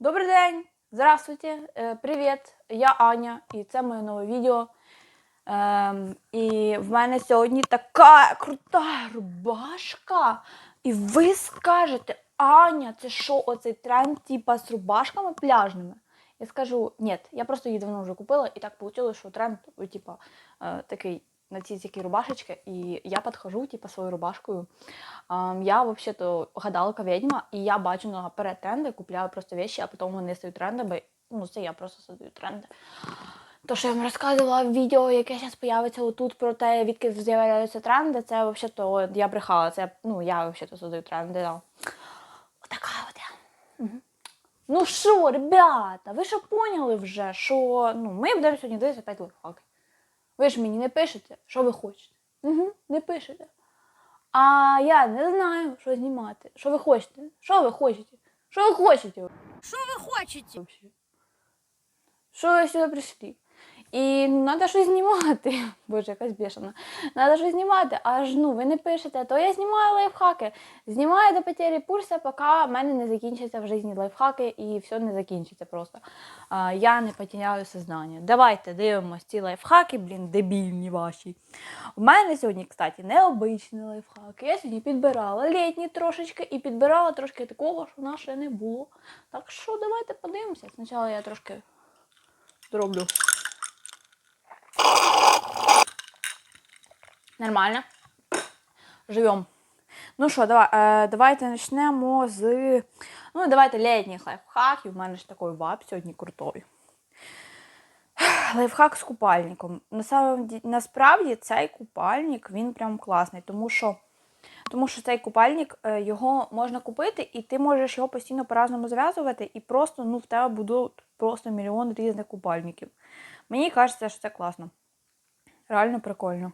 Добрий день! Здравствуйте! Е, Привіт! Я Аня, і це моє нове відео. Ем, і в мене сьогодні така крута рубашка. І ви скажете, Аня, це що, оцей тренд типа з рубашками пляжними? Я скажу, ні, я просто її давно вже купила, і так вийшло, що тренд, типа, е, такий на ці такі рубашечки, і я підхожу, типа, своєю рубашкою. Ам, я вообще-то гадалка ведьма, і я бачу наперед тренди, купляю просто вещи, а потім вони стають трендами. Ну, це я просто создаю тренди. То, що я вам розказувала в відео, яке зараз появиться отут про те, відки з'являються тренди, це взагалі я брехала. Це ну, я взагалі создаю тренди. Да. Отака от я. Мгм. Ну що, ребята, ви що поняли вже, що ну, ми будемо сьогодні дивитися 5 лайфхаків. Ви ж мені не пишете, що ви хочете. Угу, не пишете. А я не знаю, що знімати. Що ви хочете? Що ви хочете? Що ви хочете? Що ви хочете? Що ви сюди прийшли? І треба щось знімати. Боже, якась бешена. Треба щось знімати. Аж ну ви не пишете, то я знімаю лайфхаки. Знімаю до потері пульса, поки в мене не закінчаться в житті лайфхаки і все не закінчиться просто. А, я не потеряю сознання. Давайте дивимося ці лайфхаки, блін, дебільні ваші. У мене сьогодні, кстати, необичні лайфхаки. Я сьогодні підбирала літні трошечки і підбирала трошки такого, що ще не було. Так що давайте подивимося. Спочатку я трошки зроблю. Нормально. Живем. Ну що, давай, е, давайте почнемо з. Ну, давайте літніх лайфхаків. У мене ж такий вап сьогодні крутий. Лайфхак з купальником. Насправді цей купальник він прям класний, тому що, тому що цей купальник е, його можна купити, і ти можеш його постійно по-разному зв'язувати, і просто ну, в тебе будуть просто мільйон різних купальників. Мені кажеться, що це класно. Реально прикольно.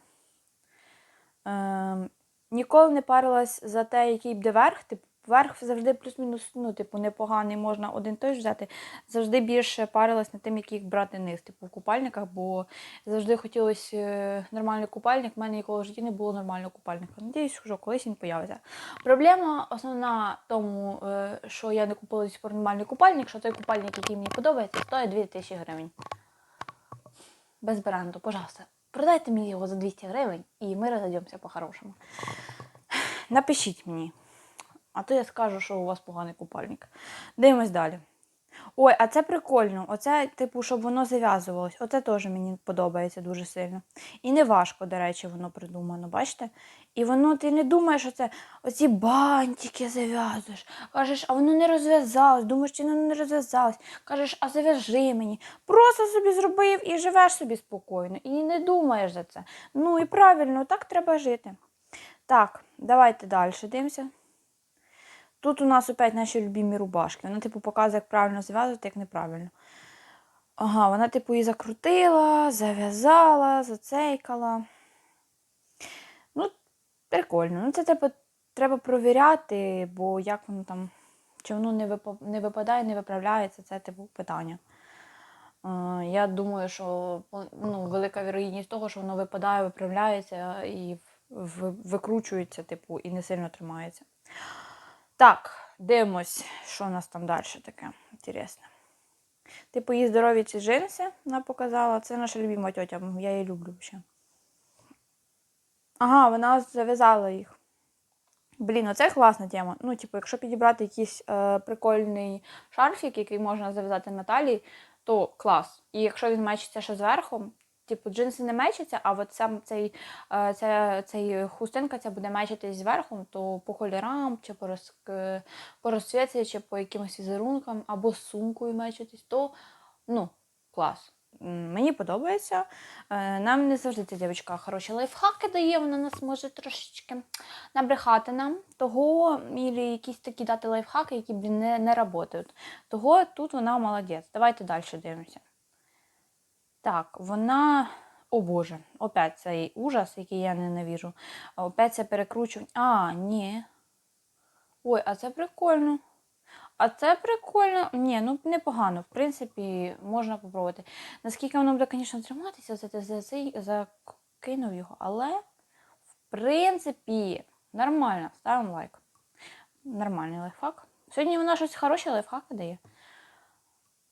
Ем, ніколи не парилась за те, який буде верх. Типу, верх завжди плюс-мінус, ну, типу, непоганий, можна один той ж взяти. Завжди більше парилась над тим, який брати низ, типу, в купальниках, бо завжди хотілося е, нормальний купальник. У мене ніколи в житті не було нормального купальника. Надіюсь, що колись він появиться. Проблема основна тому, е, що я не купила нормальний купальник, що той купальник, який мені подобається, стоїть 2000 гривень. Без бренду, пожалуйста. Продайте мені його за 200 гривень, і ми розійдемося по-хорошому. Напишіть мені. А то я скажу, що у вас поганий купальник. Дивимось далі. Ой, а це прикольно. Оце, типу, щоб воно зав'язувалось. Оце теж мені подобається дуже сильно. І не важко, до речі, воно придумано, бачите? І воно ти не думаєш, що це оці бантики зав'язуєш. Кажеш, а воно не розв'язалось. Думаєш, чи воно не розв'язалось. Кажеш, а зав'яжи мені. Просто собі зробив і живеш собі спокійно. І не думаєш за це. Ну і правильно, так треба жити. Так, давайте далі дивимося. Тут у нас опять наші любимі рубашки. Вона, типу, показує, як правильно зв'язувати, як неправильно. Ага, вона, типу, її закрутила, зав'язала, зацейкала. Ну, прикольно. Ну, це типу, треба провіряти, бо як воно там, чи воно не, вип... не випадає, не виправляється, це типу питання. Я думаю, що ну, велика вірогідність того, що воно випадає, виправляється і в- в- викручується, типу, і не сильно тримається. Так, дивимось, що у нас там далі таке інтересне. Типу, її здорові ці джинси вона показала. Це наша любима тьотя, я її люблю ще. Ага, вона зав'язала їх. Блін, оце класна тема. Ну, типу, якщо підібрати якийсь е, прикольний шарфік, який можна зав'язати на талії, то клас. І якщо він мечиться ще зверху, типу, джинси не мечаться, а от сам цей, е, ця, цей хустинка ця буде мечитись зверху, то по кольорам, чи по, роз, по розцвіті, чи по якимось візерункам, або сумкою мечитись, то ну, клас. Мені подобається. Е, Нам не завжди ця дівчинка хороші лайфхаки дає, вона нас може трошечки набрехати нам. Того, і якісь такі дати лайфхаки, які блін, не, не працюють. Того тут вона молодець. Давайте далі дивимося. Так, вона. О Боже, опять цей ужас, який я ненавижу. Опять це перекручування. А, ні. Ой, а це прикольно. А це прикольно. Ні, ну непогано. В принципі, можна попробувати. Наскільки воно буде, звісно, триматися, за, за, цей закинув його. Але, в принципі, нормально. Ставимо лайк. Нормальний лайфхак. Сьогодні вона щось хороше лайфхаки дає.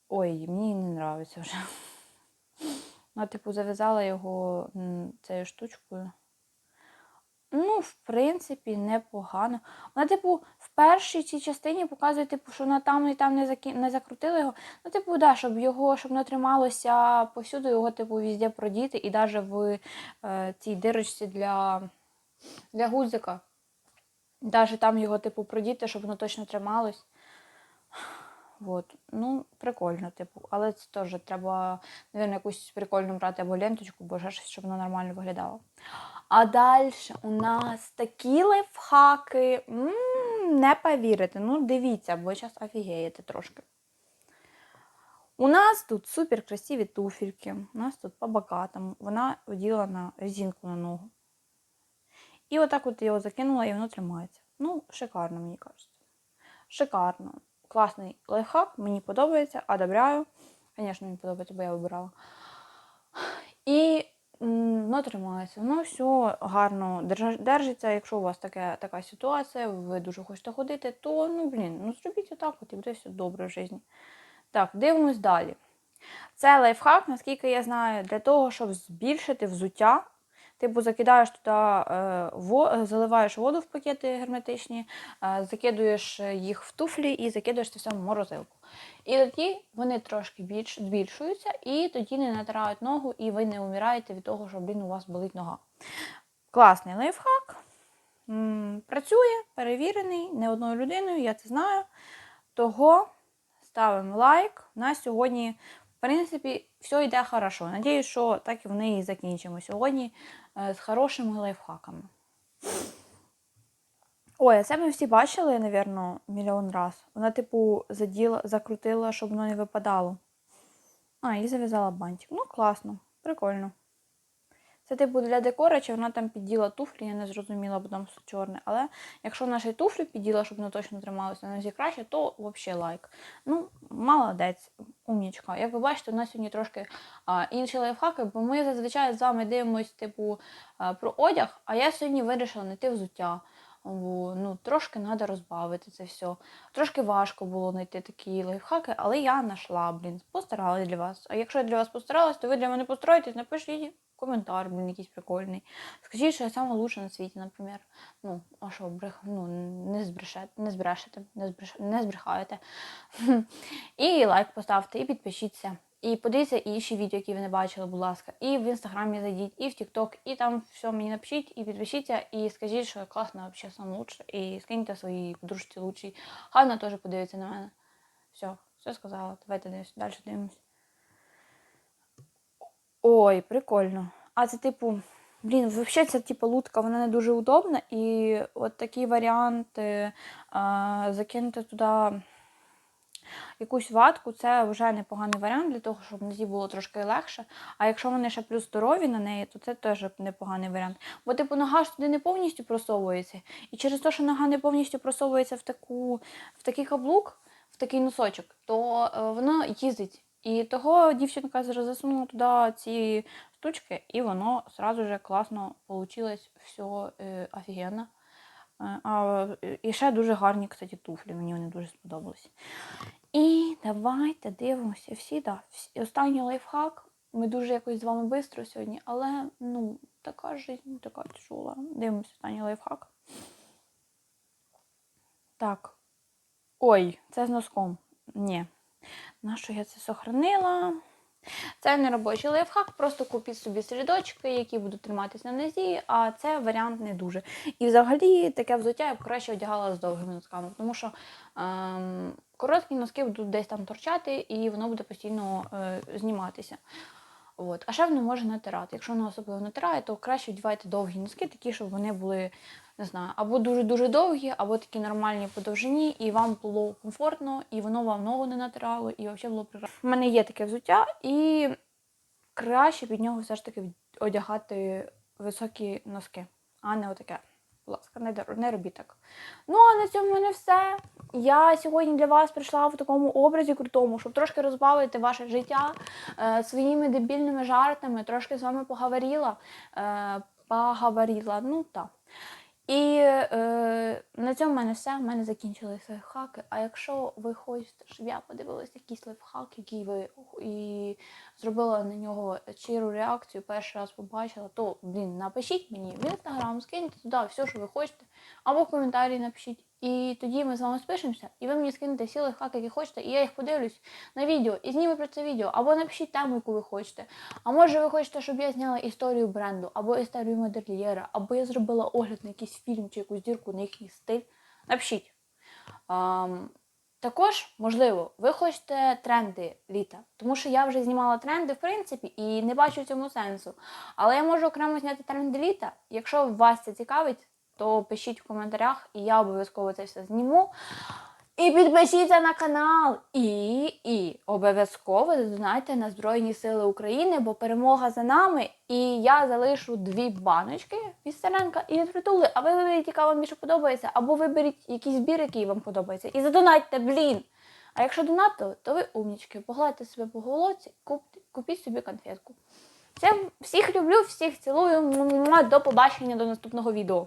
Ой, мені не подобається вже. Ну, типу, зав'язала його цією штучкою. Ну, в принципі, непогано. Вона, типу, в першій цій частині показує, типу, що вона там і там не, закі... не закрутила його. Ну, типу, да, щоб його, щоб воно трималося повсюди, його, типу, везде продіти. І навіть в е, цій дирочці для, для гудзика. Навіть там його, типу, продіти, щоб воно точно трималось. Вот. Ну, прикольно, типу. Але це теж треба, мабуть, якусь прикольну брати або ленточку, бо ще щось, щоб воно нормально виглядало. А далі у нас такі лайфхаки. не повірите. Ну, дивіться, бо зараз офігієте трошки. У нас тут супер красиві туфельки. У нас тут по бокатам. Вона оділа на резинку на ногу. І отак от його закинула, і воно тримається. Ну, шикарно, мені кажеться. Шикарно. Класний лайфхак, мені подобається, одобряю. Звісно, мені подобається, бо я вибирала. І воно тримається. Воно все гарно держиться. Якщо у вас таке, така ситуація, ви дуже хочете ходити, то ну блін, ну зробіть отак, от і буде все добре в житті. Так, дивимось далі. Це лайфхак, наскільки я знаю, для того, щоб збільшити взуття. Типу закидаєш туди, е, заливаєш воду в пакети герметичні, е, закидуєш їх в туфлі і закидуєш це все в морозилку. І тоді вони трошки більш, збільшуються, і тоді не натирають ногу, і ви не умираєте від того, що блін, у вас болить нога. Класний лайфхак. Працює, перевірений не одною людиною, я це знаю. Того ставимо лайк. У нас сьогодні, в принципі, все йде хорошо. Надіюсь, що так і вони і закінчимо сьогодні е, з хорошими лайфхаками. Ой, це ми всі бачили, напевно, мільйон раз. Вона, типу, заділа, закрутила, щоб воно не випадало. А, і зав'язала бантик. Ну, класно, прикольно. Це, типу, для декора, чи вона там підділа туфлі, я не зрозуміла, бо там все чорне. Але якщо ще туфлі підділа, щоб воно точно трималося на нозі краще, то взагалі лайк. Ну, молодець, умнічка. Як ви бачите, у нас сьогодні трошки а, інші лайфхаки, бо ми зазвичай з вами дивимося, типу, а, про одяг, а я сьогодні вирішила знайти взуття. Бо, ну, трошки треба розбавити це все. Трошки важко було знайти такі лайфхаки, але я знайшла, блін, постаралась для вас. А якщо я для вас постаралась, то ви для мене постараєтесь, напишіть коментар, блін, якийсь прикольний. Скажіть, що я сама лучша на світі, наприклад. Ну, а що, брех... ну, не збрешете, не збрешете, не, збреш... не збрехаєте. І лайк поставте, і підпишіться. І подивіться інші відео, які ви не бачили, будь ласка. І в інстаграмі зайдіть, і в Тікток, і там все мені напишіть, і підпишіться, і скажіть, що я класна, взагалі сам лучше. І скиньте своїй подружці лучшій. Хай теж подивиться на мене. Все, все сказала. Давайте дивимось, далі дивимось. Ой, прикольно. А це типу, блін, взагалі ця типу лутка, вона не дуже удобна. І от такий варіант е, а, закинути туди якусь ватку, це вже непоганий варіант для того, щоб нозі було трошки легше. А якщо вони ще плюс здорові на неї, то це теж непоганий варіант. Бо, типу, нога ж туди не повністю просовується. І через те, що нога не повністю просовується в таку, в такий каблук, в такий носочок, то е, воно їздить. І того дівчинка засунула туди ці штучки, і воно сразу же класно вийшло, все офігенно. Е, А, і ще дуже гарні, кстати, туфлі, мені вони дуже сподобались. І давайте дивимося всі, да, всі. Останній лайфхак. Ми дуже якось з вами швидко сьогодні, але ну, така жизнь, така тяжола. Дивимося останній лайфхак. Так. Ой, це з носком. Ні. Нащо я це сохранила? Це не робочий лайфхак, просто купіть собі середочки, які будуть триматись на нозі, а це варіант не дуже. І взагалі таке взуття я б краще одягала з довгими носками, тому що ем, короткі носки будуть десь там торчати, і воно буде постійно е, зніматися. От. А ще воно може натирати. Якщо воно особливо натирає, то краще одягайте довгі носки, такі, щоб вони були, не знаю, або дуже-дуже довгі, або такі нормальні по довжині, і вам було комфортно, і воно вам ногу не натирало, і взагалі було прекрасно. У мене є таке взуття, і краще під нього все ж таки одягати високі носки, а не отаке. Будь ласка, не, не робіть так. Ну, а на цьому в мене все. Я сьогодні для вас прийшла в такому образі крутому, щоб трошки розбавити ваше життя е, своїми дебільними жартами, трошки з вами поговорила. Е, поговорила, ну так. І е, на цьому в мене все. В мене закінчилися лайфхаки. А якщо ви хочете, щоб я подивилася якийсь лайфхак, який ви і зробила на нього щиру реакцію, перший раз побачила, то блін, напишіть мені в інстаграм, скиньте туди все, що ви хочете, або в коментарі напишіть. І тоді ми з вами спишемося, і ви мені скинете всі лайфхаки, які хочете, і я їх подивлюсь на відео і зніму про це відео, або напишіть тему, яку ви хочете. А може ви хочете, щоб я зняла історію бренду, або історію модельєра, або я зробила огляд на якийсь фільм чи якусь дірку на їхній стиль. Напишіть. Також, можливо, ви хочете тренди літа, тому що я вже знімала тренди, в принципі, і не бачу в цьому сенсу. Але я можу окремо зняти тренди літа. Якщо вас це цікавить, то пишіть в коментарях, і я обов'язково це все зніму. І підпишіться на канал. І, і обов'язково задонайте на Збройні Сили України, бо перемога за нами. І я залишу дві баночки від і від притули. А ви виберіть, яка вам більше подобається, або виберіть якийсь збір, який вам подобається. І задонайте, блін. А якщо донатили, то ви умнічки. Погладьте себе по головці, купте, купіть собі конфетку. Всім, всіх люблю, всіх цілую. До побачення до наступного відео.